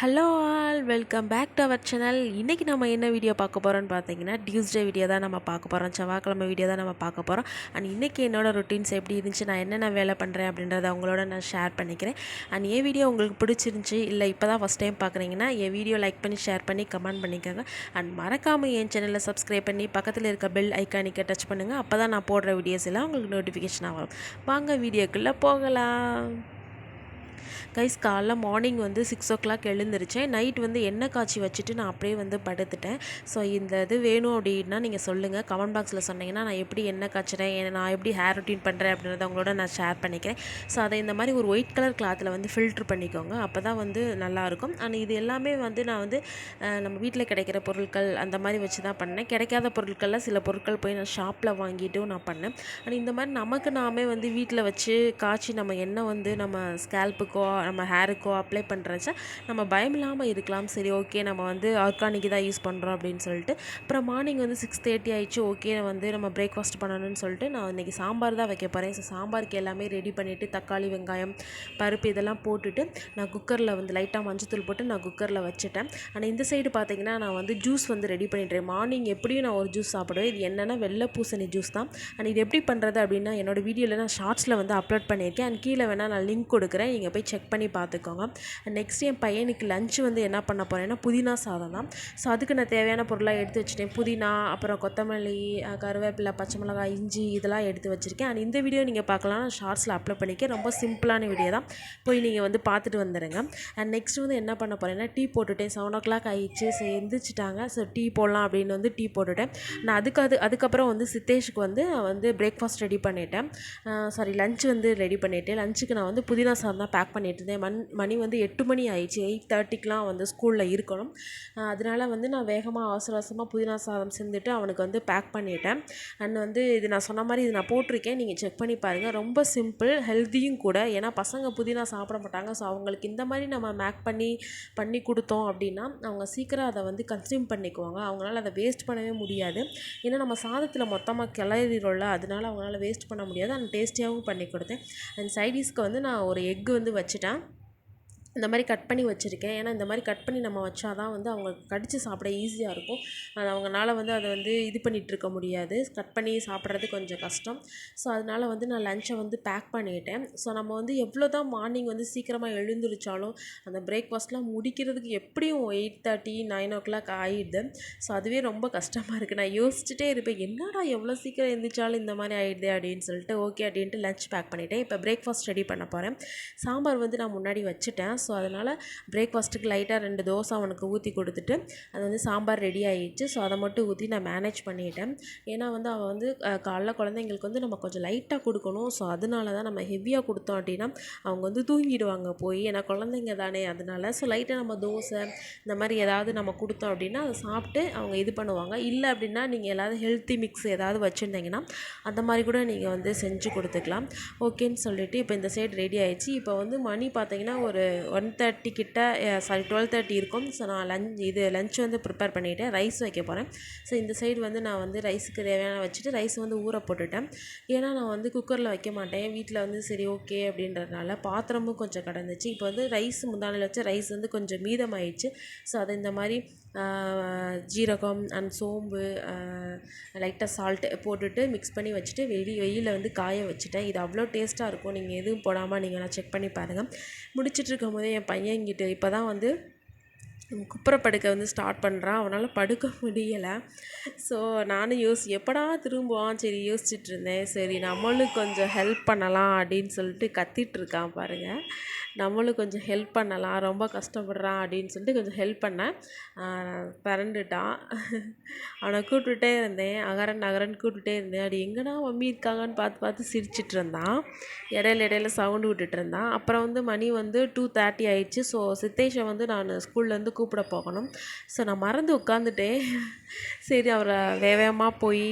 Hello all welcome back to our channel இன்றைக்கி நம்ம என்ன வீடியோ பார்க்க போகிறோம்னு பார்த்தீங்கன்னா டியூஸ்டே வீடியோ தான் நம்ம பார்க்க போகிறோம் செவ்வாய்க்கிழமை வீடியோ தான் நம்ம பார்க்க போகிறோம் அண்ட் இன்றைக்கி என்னோடய ரொட்டீன்ஸ் எப்படி இருந்துச்சு நான் என்னென்ன வேலை பண்ணுறேன் அப்படின்றத அவங்களோட நான் ஷேர் பண்ணிக்கிறேன். அண்ட் என் வீடியோ உங்களுக்கு பிடிச்சிருந்துச்சி இல்லை இப்போ தான் ஃபஸ்ட் டைம் பார்க்குறீங்கன்னா என் வீடியோ லைக் பண்ணி ஷேர் பண்ணி கமெண்ட் பண்ணிக்கோங்க. அண்ட் மறக்காமல் என் சேனலை சப்ஸ்கிரைப் பண்ணி பக்கத்தில் இருக்க பெல் ஐக்கானிக்கை டச் பண்ணுங்கள் அப்போ தான் நான் போடுற வீடியோஸ் எல்லாம் உங்களுக்கு நோட்டிஃபிகேஷன் ஆகும் வாங்க வீடியோக்குள்ளே போகலாம். கைஸ் காலைல மார்னிங் வந்து சிக்ஸ் ஓ கிளாக் எழுந்திரிச்சேன். நைட் வந்து எண்ணெய் காய்ச்சி வச்சுட்டு நான் அப்படியே வந்து படுத்துட்டேன். ஸோ இந்த இது வேணும் அப்படின்னா நீங்கள் சொல்லுங்கள் கமெண்ட் பாக்ஸில் சொன்னீங்கன்னா நான் எப்படி எண்ணெய் காய்ச்சுறேன் நான் எப்படி ஹேர் ரொட்டீன் பண்ணுறேன் அப்படின்றத உங்களோட நான் ஷேர் பண்ணிக்கிறேன். ஸோ அதை இந்த மாதிரி ஒரு ஒயிட் கலர் கிளாத்தில் வந்து ஃபில்ட்ரு பண்ணிக்கோங்க. அப்போ தான் வந்து நல்லாயிருக்கும் அண்ட் இது எல்லாமே வந்து நான் வந்து நம்ம வீட்டில் கிடைக்கிற பொருட்கள் அந்த மாதிரி வச்சு தான் பண்ணேன். கிடைக்காத பொருட்களில் சில பொருட்கள் போய் நான் ஷாப்பில் வாங்கிட்டும் நான் பண்ணேன். அண்ட் இந்த மாதிரி நமக்கு நாமே வந்து வீட்டில் வச்சு காய்ச்சி நம்ம எண்ணெய் வந்து நம்ம ஸ்கேல்ப்புக்கோ நம்ம ஹேருக்கோ அப்ளை பண்ணுறச்ச நம்ம பயம் இல்லாமல் இருக்கலாம். சரி ஓகே நம்ம வந்து ஆர்கானிக் தான் யூஸ் பண்ணுறோம் அப்படின்னு சொல்லிட்டு அப்புறம் மார்னிங் வந்து சிக்ஸ் தேர்ட்டி ஆயிடுச்சு ஓகே வந்து நம்ம பிரேக்ஃபாஸ்ட் பண்ணணும்னு சொல்லிட்டு நான் இன்றைக்கி சாம்பார் தான் வைக்க போகிறேன் ஸோ சாம்பாருக்கு எல்லாமே ரெடி பண்ணிவிட்டு தக்காளி வெங்காயம் பருப்பு இதெல்லாம் போட்டுட்டு நான் குக்கரில் வந்து லைட்டாக மஞ்சத்தூள் போட்டு நான் குக்கரில் வச்சுட்டேன். ஆனால் இந்த சைடு பார்த்தீங்கன்னா நான் வந்து ஜூஸ் வந்து ரெடி பண்ணிட்டேன் மார்னிங் எப்படியும் நான் ஒரு ஜூஸ் சாப்பிடுவேன். இது என்னென்னா வெள்ளை பூசணி ஜூஸ் தான். அண்ட் இது எப்படி பண்ணுறது அப்படின்னா என்னோட வீடியோவில் நான் ஷார்ட்ஸில் வந்து அப்லோட் பண்ணியிருக்கேன். அண்ட் கீழே வேணால் நான் லிங்க் கொடுக்குறேன். நீங்கள் போய் செக் பண்ணி பார்த்துக்கோங்க. நெக்ஸ்ட் என் பையனுக்கு லஞ்ச் வந்து என்ன பண்ண போகிறேன்னா புதினா சாதம் தான். ஸோ அதுக்கு நான் தேவையான பொருளாக எடுத்து வச்சுட்டேன். புதினா அப்புறம் கொத்தமல்லி கருவேப்பிலை பச்சை மிளகாய் இஞ்சி இதெல்லாம் எடுத்து வச்சுருக்கேன். அண்ட் இந்த வீடியோ நீங்கள் பார்க்கலாம். நான் ஷார்ட்ஸில் அப்லோட் பண்ணிக்க ரொம்ப சிம்பிளான வீடியோ தான். போய் நீங்கள் வந்து பார்த்துட்டு வந்துடுங்க அண்ட் நெக்ஸ்ட் வந்து என்ன பண்ண போகிறேன்னா டீ போட்டுட்டேன். செவன் ஓ கிளாக் ஆயிடுச்சு. ஸோ எந்திரிச்சிட்டாங்க. ஸோ டீ போடலாம் அப்படின்னு வந்து டீ போட்டுட்டேன். நான் அதுக்கு அது அதுக்கப்புறம் வந்து சித்தேஷுக்கு வந்து வந்து பிரேக்ஃபாஸ்ட் ரெடி பண்ணிட்டேன். சாரி லஞ்ச் வந்து ரெடி பண்ணிட்டேன். லஞ்சுக்கு நான் வந்து புதினா சாதம் தான் பேக் பண்ணிட்டு இருந்தேன். மண் மணி வந்து எட்டு மணி ஆயிடுச்சு. எயிட் தேர்ட்டிக்கெலாம் வந்து ஸ்கூலில் இருக்கணும். அதனால் அதனால வந்து நான் வேகமாக அவசர அவசரமாக புதினா சாதம் செஞ்சுட்டு அவனுக்கு வந்து பேக் பண்ணிட்டேன். அண்ட் வந்து இது நான் சொன்ன மாதிரி இது நான் போட்டிருக்கேன். நீங்கள் செக் பண்ணி பாருங்கள் ரொம்ப சிம்பிள் ஹெல்த்தியும் கூட. ஏன்னா பசங்க புதினா சாப்பிட மாட்டாங்க. ஸோ அவங்களுக்கு இந்த மாதிரி நம்ம மேக் பண்ணி பண்ணி கொடுத்தோம் அப்படின்னா அவங்க சீக்கிரம் அதை வந்து கன்சியூம் பண்ணிக்குவாங்க. அவங்களால அதை வேஸ்ட் பண்ணவே முடியாது. ஏன்னா நம்ம சாதத்தில் மொத்தமாக கிளறிடும்ல அதனால அவங்களால வேஸ்ட் பண்ண முடியாது. அண்ட் டேஸ்டியாகவும் பண்ணி கொடுத்தேன். அண்ட் சைடிஷ்க்கு வந்து நான் ஒரு எக் வந்து வச்சுட்டேன். இந்த மாதிரி கட் பண்ணி வச்சுருக்கேன். ஏன்னா இந்த மாதிரி கட் பண்ணி நம்ம வச்சா தான் வந்து அவங்க கடித்து சாப்பிட ஈஸியாக இருக்கும். அது அவங்கனால வந்து அதை வந்து இது பண்ணிகிட்ருக்க முடியாது. கட் பண்ணி சாப்பிட்றது கொஞ்சம் கஷ்டம். ஸோ அதனால் வந்து நான் லஞ்சை வந்து பேக் பண்ணிட்டேன். ஸோ நம்ம வந்து எவ்வளோ தான் மார்னிங் வந்து சீக்கிரமாக எழுந்திரிச்சாலும் அந்த பிரேக்ஃபாஸ்ட்லாம் முடிக்கிறதுக்கு எப்படியும் eight thirty nine o'clock ஆகிடுது ஸோ அதுவே ரொம்ப கஷ்டமாக இருக்குது நான் யோசிச்சுட்டே இருப்பேன் என்னடா எவ்வளோ சீக்கிரம் எழுந்திரிச்சாலும் இந்த மாதிரி ஆகிடுது அப்படின்னு சொல்லிட்டு ஓகே அப்படின்ட்டு லஞ்ச் பேக் பண்ணிட்டேன். இப்போ பிரேக்ஃபாஸ்ட் ரெடி பண்ண போகிறேன் சாம்பார் வந்து நான் முன்னாடி வச்சுட்டேன். ஸோ அதனால் பிரேக்ஃபாஸ்ட்டுக்கு லைட்டாக ரெண்டு தோசை அவனுக்கு ஊற்றி கொடுத்துட்டு அது வந்து சாம்பார் ரெடி ஆகிடுச்சு ஸோ அதை மட்டும் ஊற்றி நான் மேனேஜ் பண்ணிட்டேன். ஏன்னா வந்து அவன் வந்து காலைல குழந்தைங்களுக்கு வந்து நம்ம கொஞ்சம் லைட்டாக கொடுக்கணும். ஸோ அதனால தான் நம்ம ஹெவியாக கொடுத்தோம் அப்படின்னா அவங்க வந்து தூங்கிடுவாங்க போய். ஏன்னா குழந்தைங்க தானே அதனால. ஸோ லைட்டாக நம்ம தோசை இந்த மாதிரி ஏதாவது நம்ம கொடுத்தோம் அப்படின்னா அதை சாப்பிட்டு அவங்க இது பண்ணுவாங்க. இல்லை அப்படின்னா நீங்கள் ஏதாவது ஹெல்த்தி மிக்ஸ் ஏதாவது வச்சுருந்தீங்கன்னா அந்த மாதிரி கூட நீங்கள் வந்து செஞ்சு கொடுத்துக்கலாம். ஓகேன்னு சொல்லிட்டு இப்போ இந்த சைடு ரெடி ஆயிடுச்சு. இப்போ வந்து மணி பார்த்தீங்கன்னா ஒரு ஒன் தேர்ட்டி கிட்ட சாரி டுவெல் தேர்ட்டி இருக்கும். ஸோ நான் லஞ்ச் இது லஞ்ச் வந்து ப்ரிப்பேர் பண்ணிவிட்டேன் ரைஸ் வைக்க போகிறேன் ஸோ இந்த சைடு வந்து நான் வந்து ரைஸுக்கு தேவையான வச்சுட்டு ரைஸ் வந்து ஊற போட்டுட்டேன். ஏன்னா நான் வந்து குக்கரில் வைக்க மாட்டேன். வீட்டில் வந்து சரி ஓகே அப்படின்றதுனால பாத்திரமும் கொஞ்சம் கிடந்துச்சு. இப்போ வந்து ரைஸ் முந்தானில் வச்ச ரைஸ் வந்து கொஞ்சம் மீதமாயிடுச்சு. ஸோ அதை இந்த மாதிரி ஜீரகம் அண்ட் சோம்பு லைட்டாக சால்ட்டு போட்டுட்டு மிக்ஸ் பண்ணி வச்சுட்டு வெளி வெயிலில் வந்து காய வச்சுட்டேன். இது அவ்வளோ டேஸ்ட்டாக இருக்கும். நீங்கள் எதுவும் போடாமல் நீங்கள் நான் செக் பண்ணி பாருங்கள் முடிச்சிட்டு இருக்கும் போதே என் பையன் இப்போ தான் வந்து குப்புற படுக்க வந்து ஸ்டார்ட் பண்ணுறான் அவனால் படுக்க முடியலை. ஸோ நானும் யோசி எப்படா திரும்புவான்? சரி யோசிச்சுட்டு இருந்தேன். சரி நம்மளும் கொஞ்சம் ஹெல்ப் பண்ணலாம் அப்படின்னு சொல்லிட்டு கத்திட்ருக்கான் பாருங்கள் நம்மளும் கொஞ்சம் ஹெல்ப் பண்ணலாம். ரொம்ப கஷ்டப்படுறான் அப்படின்னு சொல்லிட்டு கொஞ்சம் ஹெல்ப் பண்ணேன். பிறண்டுட்டான் அவனை கூப்பிட்டுட்டே இருந்தேன். அகரன் அகரன் கூப்பிட்டுட்டே இருந்தேன். அப்படி எங்கடா மம்மி இருக்காங்கன்னு பார்த்து பார்த்து சிரிச்சிட்டு இருந்தான். இடையில இடையில சவுண்டு விட்டுட்டு இருந்தான். அப்புறம் வந்து மணி வந்து டூ தேர்ட்டி ஆயிடுச்சு. ஸோ சித்தேஷை வந்து நான் ஸ்கூல்லேருந்து கூப்பிட போகணும். ஸோ நான் மறந்து உட்காந்துட்டேன் சரி அவரை வேகமாக போய்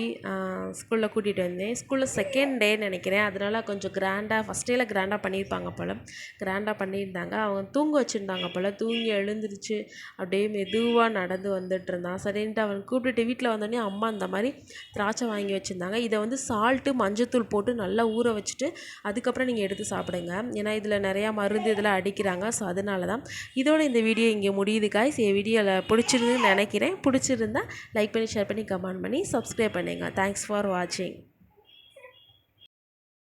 ஸ்கூலில் கூட்டிகிட்டு வந்தேன். ஸ்கூலில் செகண்ட் டே நினைக்கிறேன். அதனால் கொஞ்சம் கிராண்டாக ஃபஸ்ட் டேயில் கிராண்டாக பண்ணியிருப்பாங்க போல். கிராண்டாக பண்ணியிருந்தாங்க. அவங்க தூங்க வச்சுருந்தாங்க போல். தூங்கி எழுந்துருச்சு அப்படியே மெதுவாக நடந்து வந்துட்டு இருந்தான். சரின்ட்டு அவன் கூப்பிட்டுட்டு வீட்டில் வந்தோடனே அம்மா அந்த மாதிரி திராட்சை வாங்கி வச்சுருந்தாங்க. இதை வந்து சால்ட்டு மஞ்சத்தூள் போட்டு நல்லா ஊற வச்சுட்டு அதுக்கப்புறம் நீங்கள் எடுத்து சாப்பிடுங்க. ஏன்னா இதில் நிறையா மருந்து இதெல்லாம் அடிக்கிறாங்க. ஸோ அதனால தான் இதோட இந்த வீடியோ இங்கே முடியுது. காய்ஸ் என் வீடியோவில் பிடிச்சிருந்துன்னு நினைக்கிறேன். பிடிச்சிருந்தா லைக் பண்ணி ஷேர் பண்ணி கமெண்ட் பண்ணி சப்ஸ்கிரைப் பண்ணுங்கள் தேங்க்ஸ் ஃபார் வாட்சிங்